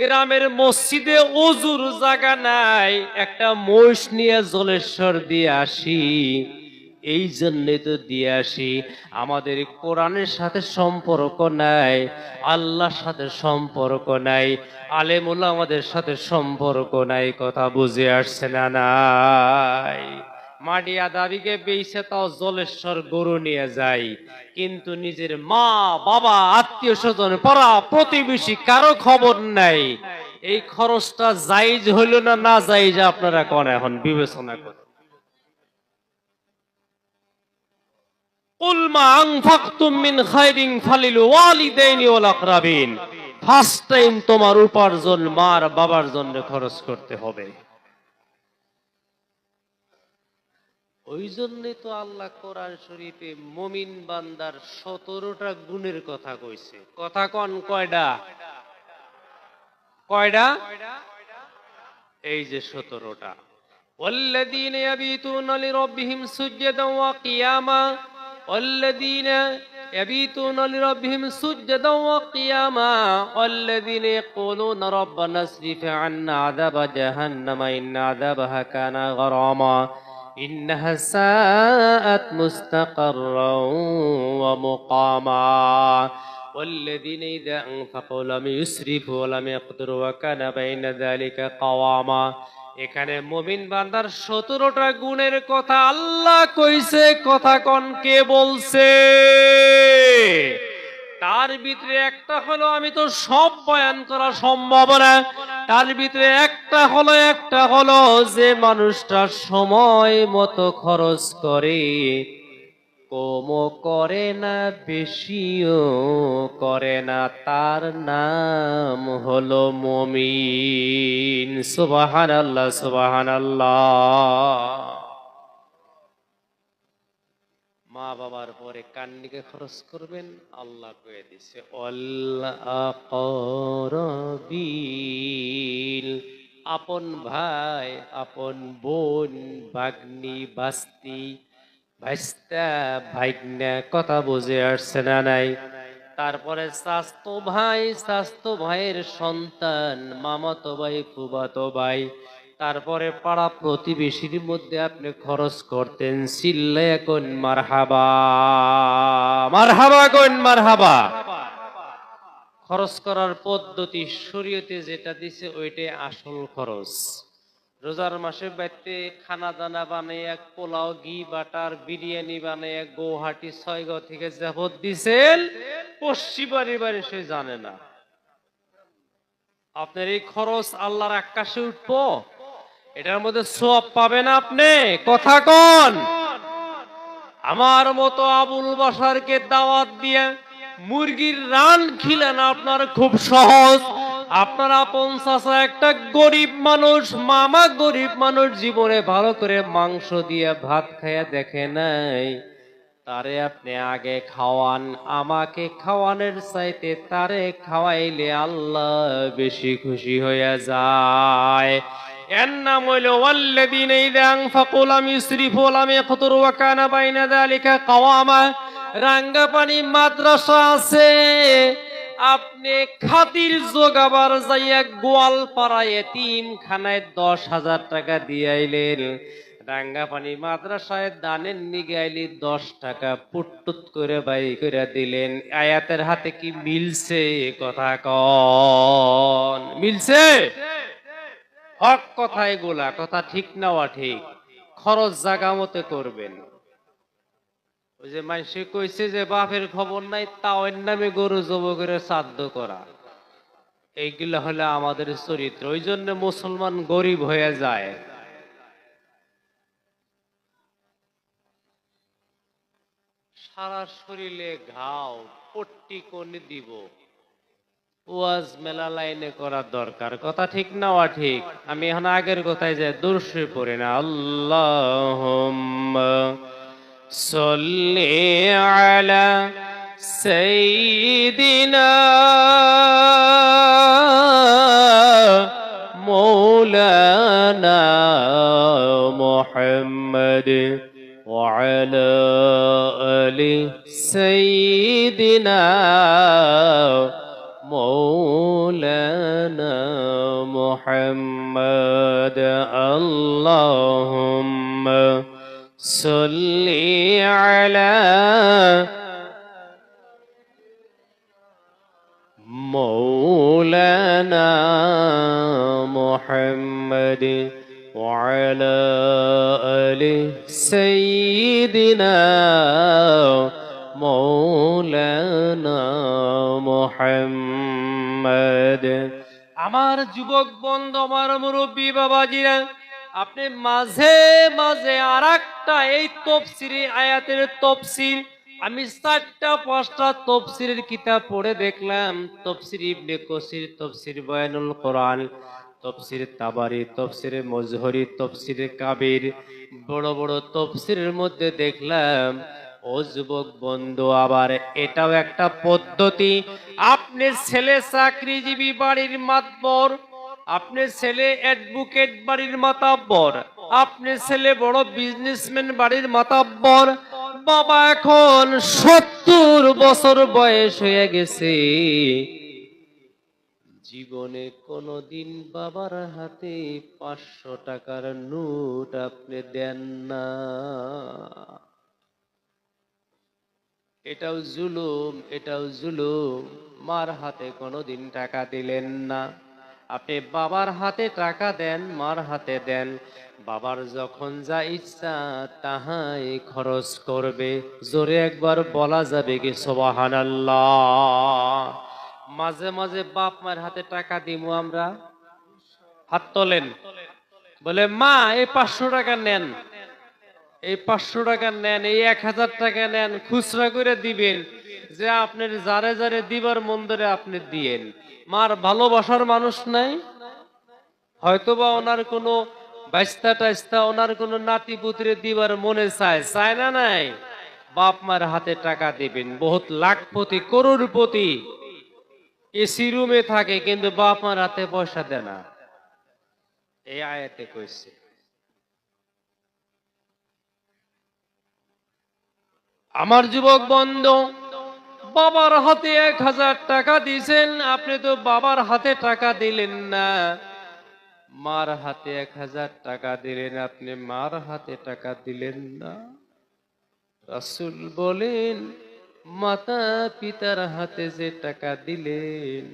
গ্রামের মসজিদে অজুর জায়গা নাই, একটা মহিষ নিয়ে জলেশ্বর দিয়ে আসি। এই জন্যে তো দিয়ে আসি। আমাদের কোরআনের সাথে সম্পর্ক নাই, আল্লাহর সাথে সম্পর্ক নাই, আলেমুল্লাহ আমাদের সাথে সম্পর্ক নাই, কথা বুঝে আসছে না নাই। মাডিয়া দাবিকে পেয়েছে তাও জলেশ্বর গরু নিয়ে যাই। কিন্তু নিজের মা, বাবা, আত্মীয় স্বজন, পড়া, প্রতিবেশী কারও খবর নাই। এই খরচটা জাইজ হইল না না জাইজ আপনারা কন এখন বিবেচনা করেন। ফার্স্ট টাইম তোমার উপার্জন মার বাবার জন্য খরচ করতে হবে। ওই জন্যে তো আল্লাহ কোরআন শরীফে মমিন বান্দার সতেরোটা গুণের কথা কইছে কথা কন কয়টা কয়টা এই যে সতেরোটা والذين يبيتون لربهم سجدا وقياما والذين يبيتون لربهم سجدا وقياما والذين يقولون ربنا اصرف عنا عذاب جهنم إن عذابها كان غراما إنها ساءت مستقرا ومقاما والذين إذا أنفقوا لم يسرفوا ولم يقدروا وكان بين ذلك قواما এখানে মুমিন বান্দার সতেরোটা গুণের কথা আল্লাহ কইছে কথা কন কে বলছে তার ভিতরে একটা হলো আমি তো সব বয়ান করা সম্ভব না তার ভিতরে একটা হলো একটা হলো যে মানুষটা সময় মতো খরচ করে কমও করে না, বেশিও করে না। তার নাম হলো মমিন। সুবাহান আল্লাহ সুবাহান আল্লাহ মা বাবার পরে কান্নিকে খরচ করবেন, আল্লাহ কয়ে দিছে আপন ভাই, আপন বোন বাগ্নি বাস্তি, ভাইস্তা, ভাইগনা, কথা বুঝে আসছে না নাই। তারপরে স্বাস্থ্য ভাই, স্বাস্থ্য ভাইয়ের সন্তান, মামাতো ভাই ফুবাতো ভাই। তারপরে পাড়া প্রতিবেশীর মধ্যে আপনি খরচ করতেন সিল্লে কোন মারহাবা? মারহাবা কোন মারহাবা? খরচ করার পদ্ধতি শরীয়তে যেটা দিছে ওইটাই আসল খরচ। রোজার মাসে বাইতে খানা দানা বানাইয়া পোলাও ঘি বাটার বিরিয়ানি বানাইয়া গৌহাটি ছয়গাঁও থেকে যাবত দিছেন পশ্চিমারি বাড়ি সে জানে না। আপনার এই খরচ আল্লাহর আকাশে উঠবো? এটার মধ্যে সব পাবেন আপনি। কথা কন। আমার মতো আবুল বাসারকে দাওয়াত দিয়ে মুরগির রান খিলেন আপনার খুব সহজ। আপনার আপন চাচা একটা গরিব মানুষ, মামা গরিব মানুষ জীবনে ভালো করে মাংস দিয়ে ভাত খাইয়া দেখে নাই তারে আপনি আগে খাওয়ান, আমাকে খাওয়ানোর চাইতে তারে খাওয়াইলে আল্লাহ বেশি খুশি হইয়া যায়। কানা বাইনা রাঙ্গাপানি মাদ্রাসা আছে। আপনি খাতির জোগাবার যাইয়া গোয়াল পাড়ায় এতিম খানায় দশ হাজার টাকা দিয়ে রাঙ্গাপানি মাদ্রাসায় দানের নিগাইলি দশ টাকা পুট্টুত করে বাই করে দিলেন। আয়াতের হাতে কি মিলছে কথা কন। মিলছে? হক কথা এগুলা কথা ঠিক নেওয়া ঠিক খরচ জাগা মতে করবেন। ওই যে মানুষে কইছে যে বাপের খবর নাই, তা ওর নামে গরু জব করে শ্রাদ্ধ করা। এইগুলা হলে আমাদের চরিত্র। ওই জন্য মুসলমান গরিব হয়ে যায়। সারা শরীরে ঘাও, পট্টি কোনে দিব। ওয়াজ মেলা লাইনে করার দরকার কথা ঠিক না ওয়া ঠিক আমি এখন আগের কথায় যাই দর্শে পড়ি না আল্লাহ صلي على سيدنا مولانا محمد وعلى آل سيدنا مولانا محمد. اللهم صل على مولانا محمد وعلى آل سيدنا আমার যুবক বন্ধ, আমার মুরব্বী বাবাজিরা, আপনি মাঝে মাঝে আর একটা এই তফসিরি আয়াতের তফসির, আমি চারটা, পাঁচটা তফসিরের কিতাব পড়ে দেখলাম। তফসির ইবনে কসির, তফসির বয়ানুল কোরআন, তফসির তাবারি, তফসির মজহরি, তফসির কাবির, বড় বড় তফসিরের মধ্যে দেখলাম ও যুবক বন্ধু, আবার এটাও একটা পদ্ধতি। আপনি ছেলে চাকরিজীবী বাড়ির মাতবর, আপনি ছেলে অ্যাডভোকেট বাড়ির মাতাব্বর, আপনি ছেলে বড় বিজনেসম্যান বাড়ির মাতাব্বর, বাবা এখন সত্তর বছর বয়স হয়ে গেছে। জীবনে কোনোদিন বাবার হাতে পাঁচশো টাকার নোট আপনি দেন না। এটাও জুলুম এটাও জুলুম। মার হাতে কোনোদিন টাকা দিলেন না। আপনি বাবার হাতে টাকা দেন, মার হাতে দেন। বাবার যখন যা ইচ্ছা তাহাই খরচ করবে। জোরে একবার বলা যাবে কি সোবাহান মাঝে মাঝে বাপ মায়ের হাতে টাকা দিব আমরা। হাত তোলেন। বলে, মা, এই পাঁচশো টাকা নেন। এই পাঁচশো টাকা নেন, এই এক হাজার টাকা নেন, খুচরা করে দিবেন, যে আপনার যারে যারে দিবার মন্দরে আপনি দিয়েন। মার ভালোবাসার মানুষ নাই। হয়তোবা ওনার কোনো বাইস্তা টাইস্তা, ওনার কোনো নাতি পুত্রে দিবার মনে চায় চায় না নাই? বাপ মার হাতে টাকা দিবেন, বহুত লাখপতি করোড়পতি এসি রুমে থাকে, কিন্তু বাপ মার হাতে পয়সা দেয় না। এই আয়াতে কইছে। আমার যুবক বন্ধু, বাবার হাতে এক হাজার টাকা দিয়েছেন, আপনি তো বাবার হাতে টাকা দিলেন না। মার হাতে এক হাজার টাকা দিলেন, আপনি মার হাতে টাকা দিলেন না। রাসুল বলেন, মাতা পিতার হাতে যে টাকা দিলেন,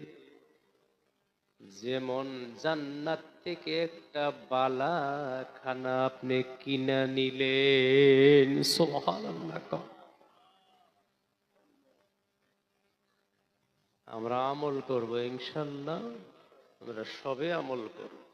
যেমন জান্নাত থেকে একটা বালা খানা আপনি কিনা নিলেন, সুবহানাল্লাহ আমরা আমল করব ইনশাল্লাহ। আমরা সবে আমল করব।